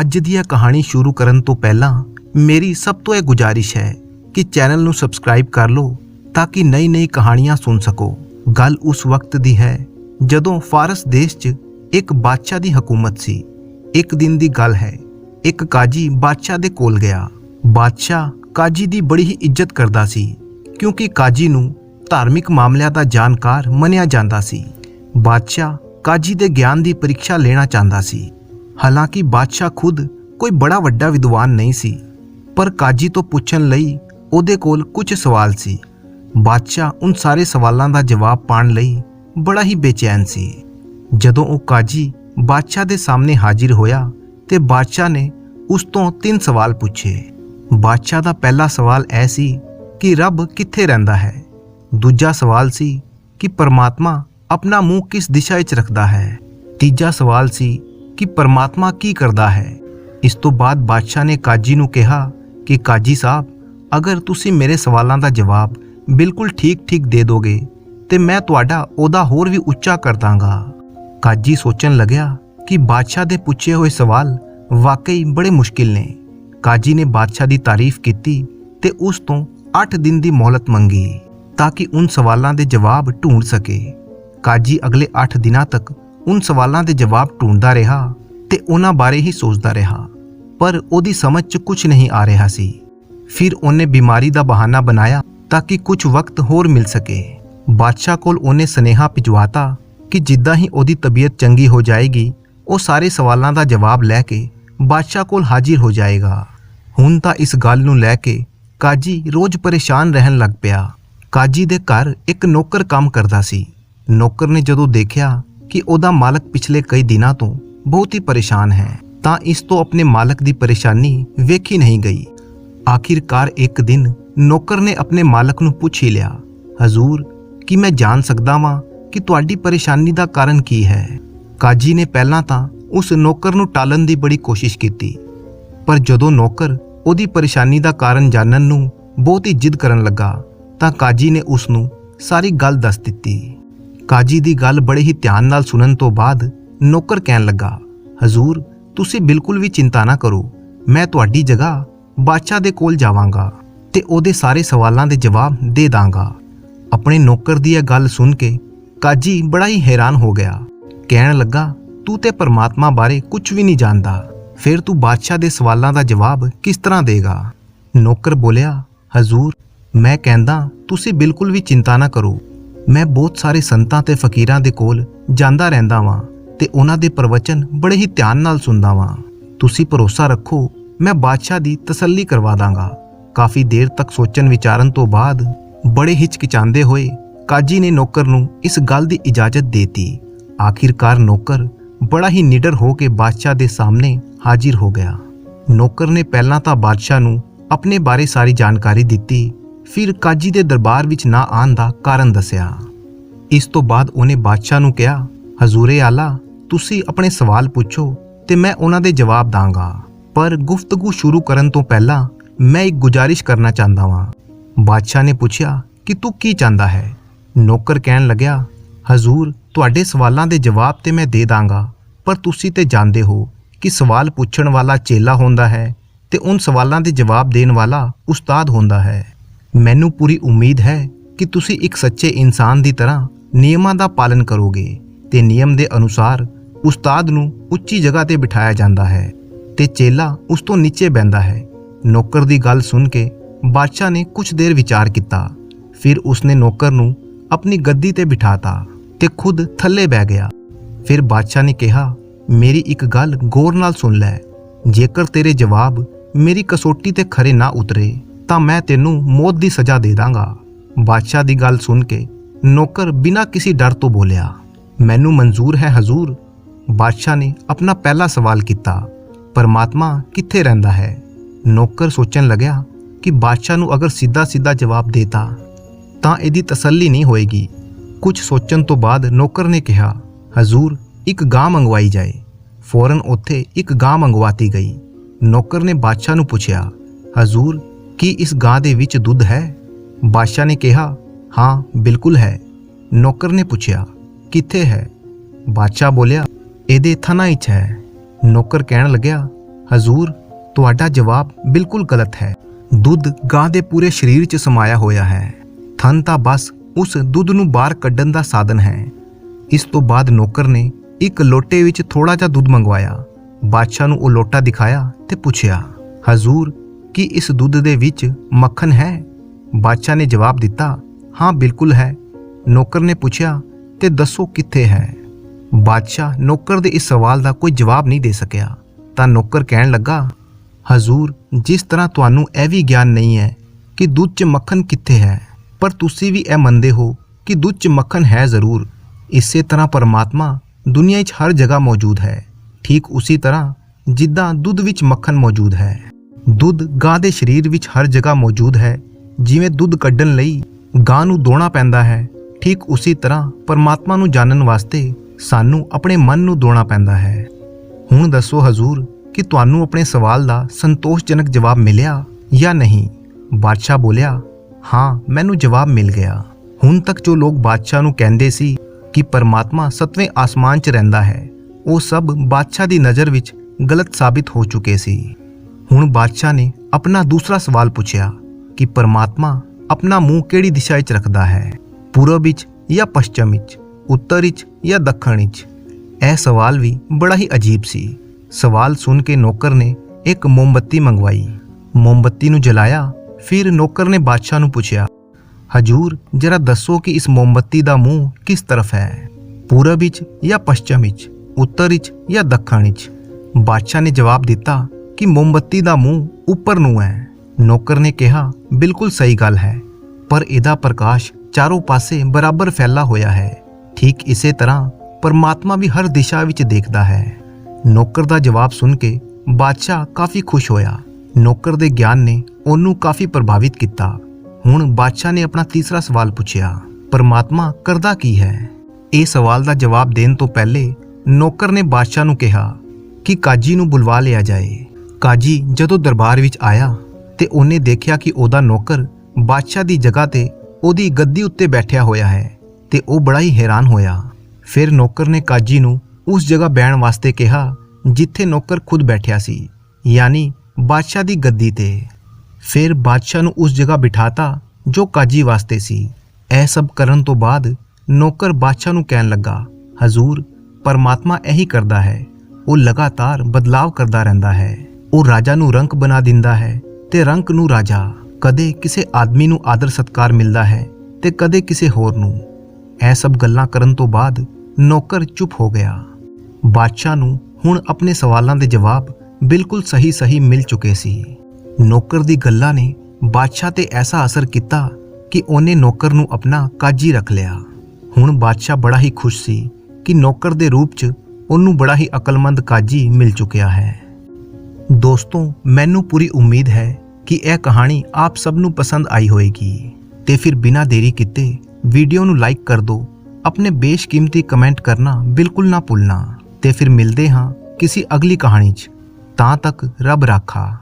ਅੱਜ ਦੀ ਇਹ ਕਹਾਣੀ ਸ਼ੁਰੂ ਕਰਨ ਤੋਂ ਪਹਿਲਾਂ ਮੇਰੀ ਸਭ ਤੋਂ ਇਹ ਗੁਜ਼ਾਰਿਸ਼ ਹੈ ਕਿ ਚੈਨਲ ਨੂੰ ਸਬਸਕ੍ਰਾਈਬ ਕਰ ਲਓ ਤਾਂ ਕਿ ਨਈ ਨਈ ਕਹਾਣੀਆਂ ਸੁਣ ਸਕੋ। ਗੱਲ ਉਸ ਵਕਤ ਦੀ ਹੈ ਜਦੋਂ ਫਾਰਸ ਦੇਸ਼ 'ਚ ਇੱਕ ਬਾਦਸ਼ਾਹ ਦੀ ਹਕੂਮਤ ਸੀ। ਇੱਕ ਦਿਨ ਦੀ ਗੱਲ ਹੈ, ਇੱਕ ਕਾਜੀ ਬਾਦਸ਼ਾਹ ਦੇ ਕੋਲ ਗਿਆ। ਬਾਦਸ਼ਾਹ ਕਾਜੀ ਦੀ ਬੜੀ ਹੀ ਇੱਜ਼ਤ ਕਰਦਾ ਸੀ, ਕਿਉਂਕਿ ਕਾਜੀ ਨੂੰ ਧਾਰਮਿਕ ਮਾਮਲਿਆਂ ਦਾ ਜਾਣਕਾਰ ਮੰਨਿਆ ਜਾਂਦਾ ਸੀ। ਬਾਦਸ਼ਾਹ ਕਾਜੀ ਦੇ ਗਿਆਨ ਦੀ ਪ੍ਰੀਖਿਆ ਲੈਣਾ ਚਾਹੁੰਦਾ ਸੀ। ਹਾਲਾਂਕਿ ਬਾਦਸ਼ਾਹ ਖੁਦ ਕੋਈ ਬੜਾ ਵੱਡਾ ਵਿਦਵਾਨ ਨਹੀਂ ਸੀ, ਪਰ ਕਾਜੀ ਤੋਂ ਪੁੱਛਣ ਲਈ ਉਹਦੇ ਕੋਲ ਕੁਝ ਸਵਾਲ ਸੀ। ਬਾਦਸ਼ਾਹ ਉਨ ਸਾਰੇ ਸਵਾਲਾਂ ਦਾ ਜਵਾਬ ਪਾਣ ਲਈ ਬੜਾ ਹੀ ਬੇਚੈਨ ਸੀ। ਜਦੋਂ ਉਹ ਕਾਜੀ ਬਾਦਸ਼ਾਹ ਦੇ ਸਾਹਮਣੇ ਹਾਜ਼ਰ ਹੋਇਆ ਤੇ ਬਾਦਸ਼ਾਹ ਨੇ ਉਸ ਤੋਂ ਤਿੰਨ ਸਵਾਲ ਪੁੱਛੇ। ਬਾਦਸ਼ਾਹ ਦਾ ਪਹਿਲਾ ਸਵਾਲ ਇਹ ਸੀ ਕਿ ਰੱਬ ਕਿੱਥੇ ਰਹਿੰਦਾ ਹੈ? ਦੂਜਾ ਸਵਾਲ ਸੀ ਕਿ ਪਰਮਾਤਮਾ ਆਪਣਾ ਮੂੰਹ ਕਿਸ ਦਿਸ਼ਾ ਵਿੱਚ ਰੱਖਦਾ ਹੈ? ਤੀਜਾ ਸਵਾਲ ਸੀ ਕਿ ਪਰਮਾਤਮਾ ਕੀ ਕਰਦਾ ਹੈ? ਇਸ ਤੋਂ ਬਾਅਦ ਬਾਦਸ਼ਾਹ ਨੇ ਕਾਜੀ ਨੂੰ ਕਿਹਾ ਕਿ, ਕਾਜੀ ਸਾਹਿਬ, ਅਗਰ ਤੁਸੀਂ ਮੇਰੇ ਸਵਾਲਾਂ ਦਾ ਜਵਾਬ ਬਿਲਕੁਲ ਠੀਕ-ਠੀਕ ਦੇ ਦੋਗੇ, ਤੇ ਮੈਂ ਤੁਹਾਡਾ ਉਹਦਾ ਹੋਰ ਵੀ ਉੱਚਾ ਕਰ ਦਾਂਗਾ। ਕਾਜੀ ਸੋਚਣ ਲੱਗਿਆ ਕਿ ਬਾਦਸ਼ਾਹ ਦੇ ਪੁੱਛੇ ਹੋਏ ਸਵਾਲ ਵਾਕਈ ਬੜੇ ਮੁਸ਼ਕਿਲ ਨੇ। ਕਾਜੀ ਨੇ ਬਾਦਸ਼ਾਹ ਦੀ ਤਾਰੀਫ ਕੀਤੀ ਤੇ ਉਸ ਤੋਂ 8 ਦਿਨ ਦੀ ਮੌਲਤ ਮੰਗੀ ਤਾਂ ਕਿ ਉਨ ਸਵਾਲਾਂ ਦੇ ਜਵਾਬ ਢੂੰਡ ਸਕੇ। ਕਾਜੀ ਅਗਲੇ 8 ਦਿਨਾਂ ਤੱਕ ਉਨ ਸਵਾਲਾਂ ਦੇ ਜਵਾਬ ਢੂੰਡਦਾ ਰਿਹਾ ਤੇ ਉਹਨਾਂ ਬਾਰੇ ਹੀ ਸੋਚਦਾ ਰਿਹਾ, ਪਰ ਉਹਦੀ ਸਮਝ 'ਚ ਕੁਝ ਨਹੀਂ ਆ ਰਿਹਾ ਸੀ। ਫਿਰ ਉਹਨੇ ਬਿਮਾਰੀ ਦਾ ਬਹਾਨਾ ਬਣਾਇਆ ਤਾਂ ਕਿ ਕੁਝ ਵਕਤ ਹੋਰ ਮਿਲ ਸਕੇ। ਬਾਦਸ਼ਾਹ ਕੋਲ ਉਹਨੇ ਸਨੇਹਾ ਭਿਜਵਾਤਾ ਕਿ ਜਿੱਦਾਂ ਹੀ ਉਹਦੀ ਤਬੀਅਤ ਚੰਗੀ ਹੋ ਜਾਏਗੀ, ਉਹ ਸਾਰੇ ਸਵਾਲਾਂ ਦਾ ਜਵਾਬ ਲੈ ਕੇ ਬਾਦਸ਼ਾਹ ਕੋਲ ਹਾਜ਼ਰ ਹੋ ਜਾਏਗਾ। ਹੁਣ ਤਾਂ ਇਸ ਗੱਲ ਨੂੰ ਲੈ ਕੇ ਕਾਜੀ ਰੋਜ਼ ਪਰੇਸ਼ਾਨ ਰਹਿਣ ਲੱਗ ਪਿਆ। ਕਾਜੀ ਦੇ ਘਰ ਇੱਕ ਨੌਕਰ ਕੰਮ ਕਰਦਾ ਸੀ। ਨੌਕਰ ਨੇ ਜਦੋਂ ਦੇਖਿਆ ਕਿ ਉਹਦਾ ਮਾਲਕ ਪਿਛਲੇ ਕਈ ਦਿਨਾਂ ਤੋਂ ਬਹੁਤ ਹੀ ਪਰੇਸ਼ਾਨ ਹੈ, ਤਾਂ ਇਸ ਤੋਂ ਆਪਣੇ ਮਾਲਕ ਦੀ ਪਰੇਸ਼ਾਨੀ ਵੇਖੀ ਨਹੀਂ ਗਈ। ਆਖਿਰਕਾਰ ਇੱਕ ਦਿਨ ਨੌਕਰ ਨੇ ਆਪਣੇ ਮਾਲਕ ਨੂੰ ਪੁੱਛ ਹੀ ਲਿਆ, ਹਜ਼ੂਰ, ਕੀ ਮੈਂ ਜਾਣ ਸਕਦਾ ਵਾਂ ਕਿ ਤੁਹਾਡੀ ਪਰੇਸ਼ਾਨੀ ਦਾ ਕਾਰਨ ਕੀ ਹੈ? ਕਾਜੀ ਨੇ ਪਹਿਲਾਂ ਤਾਂ ਉਸ ਨੌਕਰ ਨੂੰ ਟਾਲਣ ਦੀ ਬੜੀ ਕੋਸ਼ਿਸ਼ ਕੀਤੀ, ਪਰ ਜਦੋਂ ਨੌਕਰ ਉਹਦੀ ਪਰੇਸ਼ਾਨੀ ਦਾ ਕਾਰਨ ਜਾਣਨ ਨੂੰ ਬਹੁਤ ਹੀ ਜਿੱਦ ਕਰਨ ਲੱਗਾ, ਤਾਂ ਕਾਜੀ ਨੇ ਉਸ ਨੂੰ ਸਾਰੀ ਗੱਲ ਦੱਸ ਦਿੱਤੀ। ਕਾਜੀ ਦੀ ਗੱਲ ਬੜੇ ਹੀ ਧਿਆਨ ਨਾਲ ਸੁਣਨ ਤੋਂ ਬਾਅਦ ਨੌਕਰ ਕਹਿਣ ਲੱਗਾ, ਹਜ਼ੂਰ, ਤੁਸੀਂ ਬਿਲਕੁਲ ਵੀ ਚਿੰਤਾ ਨਾ ਕਰੋ, ਮੈਂ ਤੁਹਾਡੀ ਜਗ੍ਹਾ ਬਾਦਸ਼ਾਹ ਦੇ ਕੋਲ ਜਾਵਾਂਗਾ ਤੇ ਉਹਦੇ ਸਾਰੇ ਸਵਾਲਾਂ ਦੇ ਜਵਾਬ ਦੇ ਦਾਂਗਾ। ਆਪਣੇ ਨੌਕਰ ਦੀ ਇਹ ਗੱਲ ਸੁਣ ਕੇ ਕਾਜੀ ਬੜਾ ਹੀ ਹੈਰਾਨ ਹੋ ਗਿਆ। ਕਹਿਣ ਲੱਗਾ, ਤੂੰ ਤੇ ਪਰਮਾਤਮਾ ਬਾਰੇ ਕੁਝ ਵੀ ਨਹੀਂ ਜਾਣਦਾ, ਫਿਰ ਤੂੰ ਬਾਦਸ਼ਾਹ ਦੇ ਸਵਾਲਾਂ ਦਾ ਜਵਾਬ ਕਿਸ ਤਰ੍ਹਾਂ ਦੇਗਾ? ਨੌਕਰ ਬੋਲਿਆ, ਹਜ਼ੂਰ, ਮੈਂ ਕਹਿੰਦਾ, ਤੁਸੀਂ ਬਿਲਕੁਲ ਵੀ ਚਿੰਤਾ ਨਾ ਕਰੋ ਮੈਂ ਬਹੁਤ ਸਾਰੇ ਸੰਤਾਂ ਤੇ ਫਕੀਰਾਂ ਦੇ ਕੋਲ ਜਾਂਦਾ ਰਹਿੰਦਾ ਵਾਂ ਤੇ ਉਹਨਾਂ ਦੇ ਪ੍ਰਵਚਨ ਬੜੇ ਹੀ ਧਿਆਨ ਨਾਲ ਸੁਣਦਾ ਵਾਂ। ਤੁਸੀਂ ਭਰੋਸਾ ਰੱਖੋ, ਮੈਂ ਬਾਦਸ਼ਾਹ ਦੀ ਤਸੱਲੀ ਕਰਵਾ ਦਾਂਗਾ। ਕਾਫੀ ਦੇਰ ਤੱਕ ਸੋਚਣ ਵਿਚਾਰਨ ਤੋਂ ਬਾਅਦ ਬੜੇ ਹਿਚਕਿਚਾਉਂਦੇ ਹੋਏ ਕਾਜੀ ਨੇ ਨੌਕਰ ਨੂੰ ਇਸ ਗੱਲ ਦੀ ਇਜਾਜ਼ਤ ਦੇਤੀ। ਆਖਿਰਕਾਰ ਨੌਕਰ ਬੜਾ ਹੀ ਨਿਡਰ ਹੋ ਕੇ ਬਾਦਸ਼ਾਹ ਦੇ ਸਾਹਮਣੇ ਹਾਜ਼ਰ ਹੋ ਗਿਆ। ਨੌਕਰ ਨੇ ਪਹਿਲਾਂ ਤਾਂ ਬਾਦਸ਼ਾਹ ਨੂੰ ਆਪਣੇ ਬਾਰੇ ਸਾਰੀ ਜਾਣਕਾਰੀ ਦਿੱਤੀ ਫਿਰ ਕਾਜੀ ਦੇ ਦਰਬਾਰ ਵਿੱਚ ਨਾ ਆਉਣ ਦਾ ਕਾਰਨ ਦੱਸਿਆ। ਇਸ ਤੋਂ ਬਾਅਦ ਉਹਨੇ ਬਾਦਸ਼ਾਹ ਨੂੰ ਕਿਹਾ, ਹਜ਼ੂਰੇ ਆਲਾ, ਤੁਸੀਂ ਆਪਣੇ ਸਵਾਲ ਪੁੱਛੋ ਤੇ ਮੈਂ ਉਹਨਾਂ ਦੇ ਜਵਾਬ ਦਾਂਗਾ। ਪਰ ਗੁਫ਼ਤਗੂ ਸ਼ੁਰੂ ਕਰਨ ਤੋਂ ਪਹਿਲਾਂ ਮੈਂ ਇੱਕ ਗੁਜ਼ਾਰਿਸ਼ ਕਰਨਾ ਚਾਹੁੰਦਾ ਵਾਂ। ਬਾਦਸ਼ਾਹ ਨੇ ਪੁੱਛਿਆ, ਕਿ ਤੂੰ ਕੀ ਚਾਹੁੰਦਾ ਹੈ? ਨੌਕਰ ਕਹਿਣ ਲੱਗਿਆ, ਹਜ਼ੂਰ, ਤੁਹਾਡੇ ਸਵਾਲਾਂ ਦੇ ਜਵਾਬ ਤੇ ਮੈਂ ਦੇ ਦਾਂਗਾ, ਪਰ ਤੁਸੀਂ ਤੇ ਜਾਣਦੇ ਹੋ ਕਿ ਸਵਾਲ ਪੁੱਛਣ ਵਾਲਾ ਚੇਲਾ ਹੁੰਦਾ ਹੈ ਤੇ ਉਨ ਸਵਾਲਾਂ ਦੇ ਜਵਾਬ ਦੇਣ ਵਾਲਾ ਉਸਤਾਦ ਹੁੰਦਾ ਹੈ। ਮੈਨੂੰ ਪੂਰੀ ਉਮੀਦ ਹੈ ਕਿ ਤੁਸੀਂ ਇੱਕ ਸੱਚੇ ਇਨਸਾਨ ਦੀ ਤਰ੍ਹਾਂ ਨਿਯਮਾਂ ਦਾ ਪਾਲਨ ਕਰੋਗੇ ਤੇ ਨਿਯਮ ਦੇ ਅਨੁਸਾਰ ਉਸਤਾਦ ਨੂੰ ਉੱਚੀ ਜਗ੍ਹਾ ਤੇ ਬਿਠਾਇਆ ਜਾਂਦਾ ਹੈ ਤੇ ਚੇਲਾ ਉਸ ਤੋਂ ਨੀਚੇ ਬੈੰਦਾ ਹੈ। ਨੌਕਰ ਦੀ ਗੱਲ ਸੁਣ ਕੇ ਬਾਦਸ਼ਾਹ ਨੇ ਕੁਝ ਦੇਰ ਵਿਚਾਰ ਕੀਤਾ। ਫਿਰ ਉਸਨੇ ਨੌਕਰ ਨੂੰ ਆਪਣੀ ਗੱਦੀ ਤੇ ਬਿਠਾਤਾ ਤੇ ਖੁਦ ਥੱਲੇ ਬਹਿ ਗਿਆ। ਫਿਰ ਬਾਦਸ਼ਾਹ ਨੇ ਕਿਹਾ, ਮੇਰੀ ਇੱਕ ਗੱਲ ਗੌਰ ਨਾਲ ਸੁਣ ਲੈ। ਜੇਕਰ ਤੇਰੇ ਜਵਾਬ ਮੇਰੀ ਕਸੋਟੀ ਤੇ ਖਰੇ ਨਾ ਉਤਰੇ ਤਾਂ ਮੈਂ ਤੈਨੂੰ ਮੌਤ ਦੀ ਸਜ਼ਾ ਦੇ ਦਾਂਗਾ। ਬਾਦਸ਼ਾਹ ਦੀ ਗੱਲ ਸੁਣ ਕੇ ਨੌਕਰ ਬਿਨਾਂ ਕਿਸੇ ਡਰ ਤੋਂ ਬੋਲਿਆ, ਮੈਨੂੰ ਮਨਜ਼ੂਰ ਹੈ ਹਜ਼ੂਰ। ਬਾਦਸ਼ਾਹ ਨੇ ਆਪਣਾ ਪਹਿਲਾ ਸਵਾਲ ਕੀਤਾ, ਪਰਮਾਤਮਾ ਕਿੱਥੇ ਰਹਿੰਦਾ ਹੈ? ਨੌਕਰ ਸੋਚਣ ਲੱਗਿਆ ਕਿ ਬਾਦਸ਼ਾਹ ਨੂੰ ਅਗਰ ਸਿੱਧਾ-ਸਿੱਧਾ ਜਵਾਬ ਦੇਤਾ, ਤਾਂ ਇਹਦੀ ਤਸੱਲੀ ਨਹੀਂ ਹੋਏਗੀ। ਕੁਝ ਸੋਚਣ ਤੋਂ ਬਾਅਦ ਨੌਕਰ ਨੇ ਕਿਹਾ, ਹਜ਼ੂਰ, ਇੱਕ ਗਾਂ ਮੰਗਵਾਈ ਜਾਏ। ਫੌਰਨ ਉੱਥੇ ਇੱਕ ਗਾਂ ਮੰਗਵਾਤੀ ਗਈ। ਨੌਕਰ ਨੇ ਬਾਦਸ਼ਾਹ ਨੂੰ ਪੁੱਛਿਆ, ਹਜ਼ੂਰ ਕੀ ਇਸ ਗਾਂ ਦੇ ਵਿੱਚ ਦੁੱਧ ਹੈ? ਬਾਦਸ਼ਾਹ ਨੇ ਕਿਹਾ, ਹਾਂ, ਬਿਲਕੁਲ ਹੈ। ਨੌਕਰ ਨੇ ਪੁੱਛਿਆ, ਕਿੱਥੇ ਹੈ? ਬਾਦਸ਼ਾਹ ਬੋਲਿਆ, ਇਹਦੇ ਥਨਾ ਵਿੱਚ ਹੈ। ਨੌਕਰ ਕਹਿਣ ਲੱਗਿਆ, ਹਜ਼ੂਰ, ਤੁਹਾਡਾ ਜਵਾਬ ਬਿਲਕੁਲ ਗਲਤ ਹੈ। ਦੁੱਧ ਗਾਂ ਦੇ ਪੂਰੇ ਸਰੀਰ 'ਚ ਸਮਾਇਆ ਹੋਇਆ ਹੈ। ਥਨ ਤਾਂ ਬਸ ਉਸ ਦੁੱਧ ਨੂੰ ਬਾਹਰ ਕੱਢਣ ਦਾ ਸਾਧਨ ਹੈ। ਇਸ ਤੋਂ ਬਾਅਦ ਨੌਕਰ ਨੇ ਇੱਕ ਲੋਟੇ ਵਿੱਚ ਥੋੜਾ ਜਿਹਾ ਦੁੱਧ ਮੰਗਵਾਇਆ। ਬਾਦਸ਼ਾਹ ਨੂੰ ਉਹ ਲੋਟਾ ਦਿਖਾਇਆ ਤੇ ਪੁੱਛਿਆ, ਹਜ਼ੂਰ ਕੀ ਇਸ ਦੁੱਧ ਦੇ ਵਿੱਚ ਮੱਖਣ ਹੈ? ਬਾਦਸ਼ਾਹ ਨੇ ਜਵਾਬ ਦਿੱਤਾ, ਹਾਂ, ਬਿਲਕੁਲ ਹੈ। ਨੌਕਰ ਨੇ ਪੁੱਛਿਆ, ਤੇ ਦੱਸੋ ਕਿੱਥੇ ਹੈ? ਬਾਦਸ਼ਾਹ ਨੌਕਰ ਦੇ ਇਸ ਸਵਾਲ ਦਾ ਕੋਈ ਜਵਾਬ ਨਹੀਂ ਦੇ ਸਕਿਆ। ਤਾਂ ਨੌਕਰ ਕਹਿਣ ਲੱਗਾ, ਹਜ਼ੂਰ, ਜਿਸ ਤਰ੍ਹਾਂ ਤੁਹਾਨੂੰ ਇਹ ਵੀ ਗਿਆਨ ਨਹੀਂ ਹੈ ਕਿ ਦੁੱਧ 'ਚ ਮੱਖਣ ਕਿੱਥੇ ਹੈ, ਪਰ ਤੁਸੀਂ ਵੀ ਇਹ ਮੰਨਦੇ ਹੋ ਕਿ ਦੁੱਧ 'ਚ ਮੱਖਣ ਹੈ ਜ਼ਰੂਰ। ਇਸੇ ਤਰ੍ਹਾਂ ਪਰਮਾਤਮਾ ਦੁਨੀਆ 'ਚ ਹਰ ਜਗ੍ਹਾ ਮੌਜੂਦ ਹੈ। ਠੀਕ ਉਸੇ ਤਰ੍ਹਾਂ ਜਿੱਦਾਂ ਦੁੱਧ ਵਿੱਚ ਮੱਖਣ ਮੌਜੂਦ ਹੈ। ਦੁੱਧ ਗਾਂ ਦੇ ਸਰੀਰ ਵਿੱਚ ਹਰ ਜਗ੍ਹਾ ਮੌਜੂਦ ਹੈ। ਜਿਵੇਂ ਦੁੱਧ ਕੱਢਣ ਲਈ ਗਾਂ ਨੂੰ ਦੋਣਾ ਪੈਂਦਾ ਹੈ, ਠੀਕ ਉਸੇ ਤਰ੍ਹਾਂ ਪਰਮਾਤਮਾ ਨੂੰ ਜਾਣਨ ਵਾਸਤੇ ਸਾਨੂੰ ਆਪਣੇ ਮਨ ਨੂੰ ਦੋਣਾ ਪੈਂਦਾ ਹੈ। ਹੁਣ ਦੱਸੋ ਹਜ਼ੂਰ ਕਿ ਤੁਹਾਨੂੰ ਆਪਣੇ ਸਵਾਲ ਦਾ ਸੰਤੋਸ਼ਜਨਕ ਜਵਾਬ ਮਿਲਿਆ ਜਾਂ ਨਹੀਂ? ਬਾਦਸ਼ਾਹ ਬੋਲਿਆ, ਹਾਂ, ਮੈਨੂੰ ਜਵਾਬ ਮਿਲ ਗਿਆ। ਹੁਣ ਤੱਕ ਜੋ ਲੋਕ ਬਾਦਸ਼ਾਹ ਨੂੰ ਕਹਿੰਦੇ ਸੀ ਕਿ ਪਰਮਾਤਮਾ ਸਤਵੇਂ ਆਸਮਾਨ 'ਚ ਰਹਿੰਦਾ ਹੈ, ਉਹ ਸਭ ਬਾਦਸ਼ਾਹ ਦੀ ਨਜ਼ਰ ਵਿੱਚ ਗਲਤ ਸਾਬਿਤ ਹੋ ਚੁੱਕੇ ਸੀ। ਹੁਣ ਬਾਦਸ਼ਾਹ ਨੇ ਆਪਣਾ ਦੂਸਰਾ ਸਵਾਲ ਪੁੱਛਿਆ ਕਿ ਪਰਮਾਤਮਾ ਆਪਣਾ ਮੂੰਹ ਕਿਹੜੀ ਦਿਸ਼ਾ ਵਿੱਚ ਰੱਖਦਾ ਹੈ? ਪੂਰਬ ਵਿੱਚ ਜਾਂ ਪੱਛਮ ਵਿੱਚ, ਉੱਤਰ ਵਿੱਚ ਜਾਂ ਦੱਖਣ ਵਿੱਚ? ਇਹ ਸਵਾਲ ਵੀ ਬੜਾ ਹੀ ਅਜੀਬ ਸੀ। ਸਵਾਲ ਸੁਣ ਕੇ ਨੌਕਰ ਨੇ ਇੱਕ ਮੋਮਬੱਤੀ ਮੰਗਵਾਈ। ਮੋਮਬੱਤੀ ਨੂੰ ਜਲਾਇਆ, ਫਿਰ ਨੌਕਰ ਨੇ ਬਾਦਸ਼ਾਹ ਨੂੰ ਪੁੱਛਿਆ, ਹਜੂਰ, ਜਰਾ ਦੱਸੋ ਕਿ ਇਸ ਮੋਮਬੱਤੀ ਦਾ ਮੂੰਹ ਕਿਸ ਤਰਫ ਹੈ? ਪੂਰਬ ਵਿੱਚ ਜਾਂ ਪੱਛਮ ਵਿੱਚ, ਉੱਤਰ ਵਿੱਚ ਜਾਂ ਦੱਖਣ ਵਿੱਚ? ਬਾਦਸ਼ਾਹ ਨੇ ਜਵਾਬ ਦਿੱਤਾ ਕਿ ਮੋਮਬੱਤੀ ਦਾ ਮੂੰਹ ਉੱਪਰ ਨੂੰ ਹੈ। ਨੌਕਰ ਨੇ ਕਿਹਾ, ਬਿਲਕੁਲ ਸਹੀ ਗੱਲ ਹੈ, ਪਰ ਇਹਦਾ ਪ੍ਰਕਾਸ਼ ਚਾਰੋਂ ਪਾਸੇ ਬਰਾਬਰ ਫੈਲਾ ਹੋਇਆ ਹੈ। ਠੀਕ ਇਸੇ ਤਰ੍ਹਾਂ ਪਰਮਾਤਮਾ ਵੀ ਹਰ ਦਿਸ਼ਾ ਵਿੱਚ ਦੇਖਦਾ ਹੈ। ਨੌਕਰ ਦਾ ਜਵਾਬ ਸੁਣ ਕੇ ਬਾਦਸ਼ਾਹ ਕਾਫੀ ਖੁਸ਼ ਹੋਇਆ। ਨੌਕਰ ਦੇ ਗਿਆਨ ਨੇ ਉਹਨੂੰ ਕਾਫੀ ਪ੍ਰਭਾਵਿਤ ਕੀਤਾ। ਹੁਣ ਬਾਦਸ਼ਾਹ ਨੇ ਆਪਣਾ ਤੀਸਰਾ ਸਵਾਲ ਪੁੱਛਿਆ, ਪਰਮਾਤਮਾ ਕਰਦਾ ਕੀ ਹੈ? ਇਹ ਸਵਾਲ ਦਾ ਜਵਾਬ ਦੇਣ ਤੋਂ ਪਹਿਲੇ ਨੌਕਰ ਨੇ ਬਾਦਸ਼ਾਹ ਨੂੰ ਕਿਹਾ ਕਿ ਕਾਜੀ ਨੂੰ ਬੁਲਵਾ ਲਿਆ ਜਾਏ। ਕਾਜੀ ਜਦੋਂ ਦਰਬਾਰ ਵਿੱਚ ਆਇਆ ਤੇ ਉਹਨੇ ਦੇਖਿਆ ਕਿ ਉਹਦਾ ਨੌਕਰ ਬਾਦਸ਼ਾਹ ਦੀ ਜਗ੍ਹਾ ਤੇ ਉਹਦੀ ਗੱਦੀ ਉੱਤੇ ਬੈਠਿਆ ਹੋਇਆ ਹੈ ਤੇ ਉਹ ਬੜਾ ਹੀ ਹੈਰਾਨ ਹੋਇਆ। ਫਿਰ ਨੌਕਰ ਨੇ ਕਾਜੀ ਨੂੰ ਉਸ ਜਗ੍ਹਾ ਬਹਿਣ ਵਾਸਤੇ ਕਿਹਾ ਜਿੱਥੇ ਨੌਕਰ ਖੁਦ ਬੈਠਿਆ ਸੀ, ਯਾਨੀ ਬਾਦਸ਼ਾਹ ਦੀ ਗੱਦੀ ਤੇ। ਫਿਰ ਬਾਦਸ਼ਾਹ ਨੂੰ ਉਸ ਜਗ੍ਹਾ ਬਿਠਾਤਾ ਜੋ ਕਾਜੀ ਵਾਸਤੇ ਸੀ। ਇਹ ਸਭ ਕਰਨ ਤੋਂ ਬਾਅਦ ਨੌਕਰ ਬਾਦਸ਼ਾਹ ਨੂੰ ਕਹਿਣ ਲੱਗਾ, ਹਜ਼ੂਰ, ਪਰਮਾਤਮਾ ਇਹੀ ਕਰਦਾ ਹੈ। ਉਹ ਲਗਾਤਾਰ ਬਦਲਾਵ ਕਰਦਾ ਰਹਿੰਦਾ ਹੈ। ਉਹ ਰਾਜਾ ਨੂੰ ਰੰਕ ਬਣਾ ਦਿੰਦਾ ਹੈ ਤੇ ਰੰਕ ਨੂੰ ਰਾਜਾ ਕਦੇ ਕਿਸੇ ਆਦਮੀ ਨੂੰ ਆਦਰ ਸਤਕਾਰ ਮਿਲਦਾ ਹੈ ਤੇ ਕਦੇ ਕਿਸੇ ਹੋਰ ਨੂੰ। ਇਹ ਸਭ ਗੱਲਾਂ ਕਰਨ ਤੋਂ ਬਾਅਦ ਨੌਕਰ ਚੁੱਪ ਹੋ ਗਿਆ। ਬਾਦਸ਼ਾਹ ਨੂੰ ਹੁਣ ਆਪਣੇ ਸਵਾਲਾਂ ਦੇ ਜਵਾਬ ਬਿਲਕੁਲ ਸਹੀ-ਸਹੀ ਮਿਲ ਚੁੱਕੇ ਸੀ। ਨੌਕਰ ਦੀ ਗੱਲਾਂ ਨੇ ਬਾਦਸ਼ਾਹ ਤੇ ਐਸਾ ਅਸਰ ਕੀਤਾ ਕਿ ਉਹਨੇ ਨੌਕਰ ਨੂੰ ਆਪਣਾ ਕਾਜੀ ਰੱਖ ਲਿਆ। ਹੁਣ ਬਾਦਸ਼ਾਹ ਬੜਾ ਹੀ ਖੁਸ਼ ਸੀ ਕਿ ਨੌਕਰ ਦੇ ਰੂਪ 'ਚ ਉਹਨੂੰ ਬੜਾ ਹੀ ਅਕਲਮੰਦ ਕਾਜੀ ਮਿਲ ਚੁੱਕਿਆ ਹੈ। ਦੋਸਤੋ, ਮੈਨੂੰ ਪੂਰੀ ਉਮੀਦ ਹੈ ਕਿ ਇਹ ਕਹਾਣੀ ਆਪ ਸਭ ਨੂੰ ਪਸੰਦ ਆਈ ਹੋਵੇਗੀ। ਤੇ ਫਿਰ ਬਿਨਾਂ ਦੇਰੀ ਕੀਤੇ ਵੀਡੀਓ ਨੂੰ ਲਾਈਕ ਕਰ ਦਿਓ, ਆਪਣੇ ਬੇਸ਼ਕੀਮਤੀ ਕਮੈਂਟ ਕਰਨਾ ਬਿਲਕੁਲ ਨਾ ਭੁੱਲਣਾ। ਤੇ ਫਿਰ ਮਿਲਦੇ ਹਾਂ ਕਿਸੇ ਅਗਲੀ ਕਹਾਣੀ 'ਚ। ਤਾਂ ਤੱਕ ਰੱਬ ਰਾਖਾ।